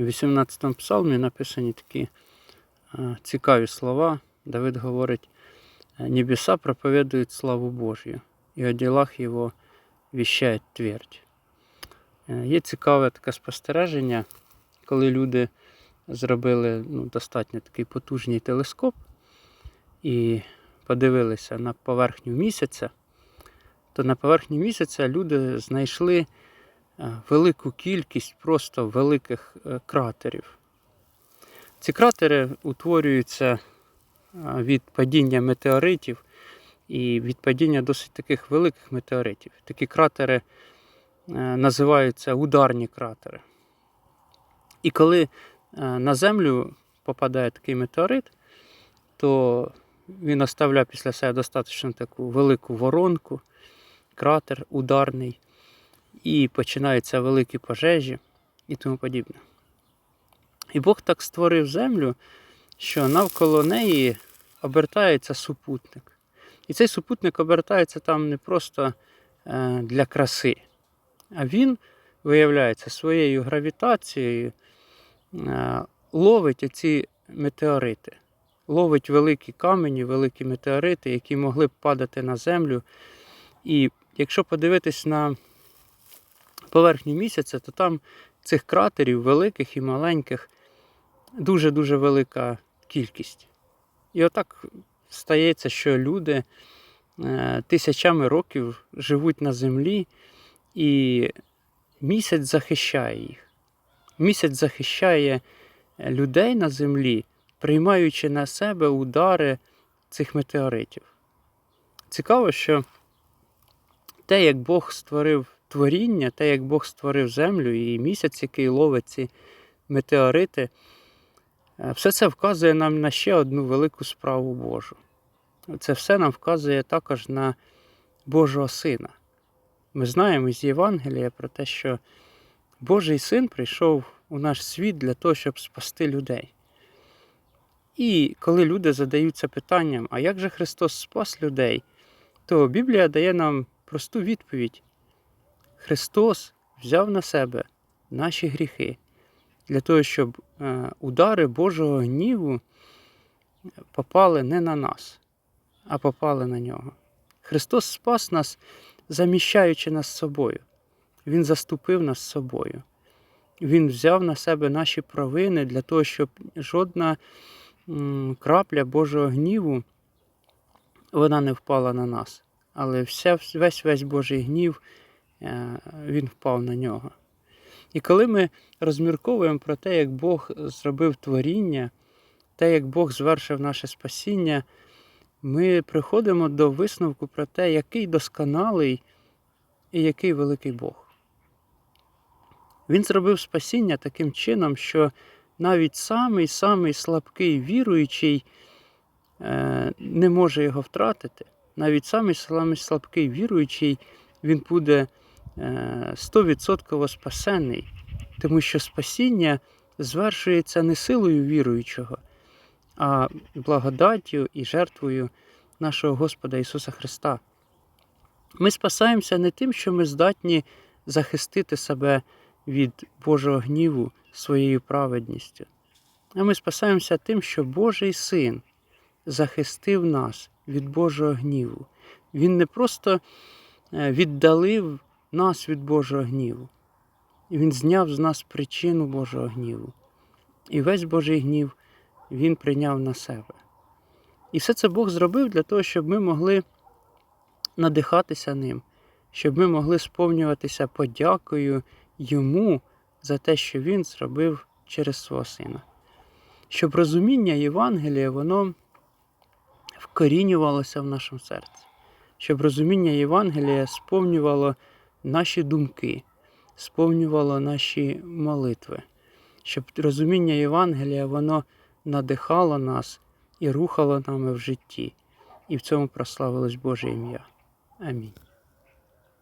В 18 псалмі написані такі е, цікаві слова. Давид говорить: «Е, небеса проповедують славу Божью, і о ділах його віщають твердь. Е, Є цікаве таке спостереження, коли люди зробили ну, достатньо такий потужний телескоп і подивилися на поверхню місяця, то на поверхні місяця люди знайшли велику кількість просто великих е, кратерів. Ці кратери утворюються е, від падіння метеоритів і від падіння досить таких великих метеоритів. Такі кратери е, називаються ударні кратери. І коли е, на Землю попадає такий метеорит, то він оставляє після себе достатньо таку велику воронку, кратер ударний, і починаються великі пожежі і тому подібне. І Бог так створив землю, що навколо неї обертається супутник. І цей супутник обертається там не просто е, для краси, а він, виявляється, своєю гравітацією е, ловить оці метеорити. Ловить великі камені, великі метеорити, які могли б падати на землю. І якщо подивитись на поверхню місяця, то там цих кратерів, великих і маленьких, дуже-дуже велика кількість. І отак стається, що люди е, тисячами років живуть на землі, і місяць захищає їх. Місяць захищає е, людей на землі, приймаючи на себе удари цих метеоритів. Цікаво, що те, як Бог створив творіння, те, як Бог створив землю і місяць, який ловить ці метеорити, е, все це вказує нам на ще одну велику справу Божу. Це все нам вказує також на Божого Сина. Ми знаємо з Євангелія про те, що Божий син прийшов у наш світ для того, щоб спасти людей. І коли люди задаються питанням, а як же Христос спас людей, то Біблія дає нам просту відповідь. Христос взяв на себе наші гріхи для того, щоб е, удари Божого гніву попали не на нас, а попали на нього. Христос спас нас, заміщаючи нас собою. Він заступив нас собою. Він взяв на себе наші провини для того, щоб жодна крапля Божого гніву вона не впала на нас. Але вся, весь весь Божий гнів він впав на нього. І коли ми розмірковуємо про те, як Бог зробив творіння, те, як Бог звершив наше спасіння, ми приходимо до висновку про те, який досконалий і який великий Бог. Він зробив спасіння таким чином, що навіть самий самий слабкий віруючий е, не може його втратити. Навіть самий самий слабкий віруючий, він буде е, 100% спасений, тому що спасіння звершується не силою віруючого, а благодаттю і жертвою нашого Господа Ісуса Христа. Ми спасаємося не тим, що ми здатні захистити себе від Божого гніву своєю праведністю, а ми спасаємося тим, що Божий Син захистив нас від Божого гніву. Він не просто е, віддалив нас від Божого гніву, Він зняв з нас причину Божого гніву. І весь Божий гнів Він прийняв на себе. І все це Бог зробив для того, щоб ми могли надихатися ним, щоб ми могли сповнюватися подякою Йому за те, що Він зробив через свого Сина. Щоб розуміння Євангелія, воно вкорінювалося в нашому серці, щоб розуміння Євангелія сповнювало наші думки, сповнювало наші молитви, щоб розуміння Євангелія воно надихало нас і рухало нами в житті, і в цьому прославилось Боже ім'я. Амінь.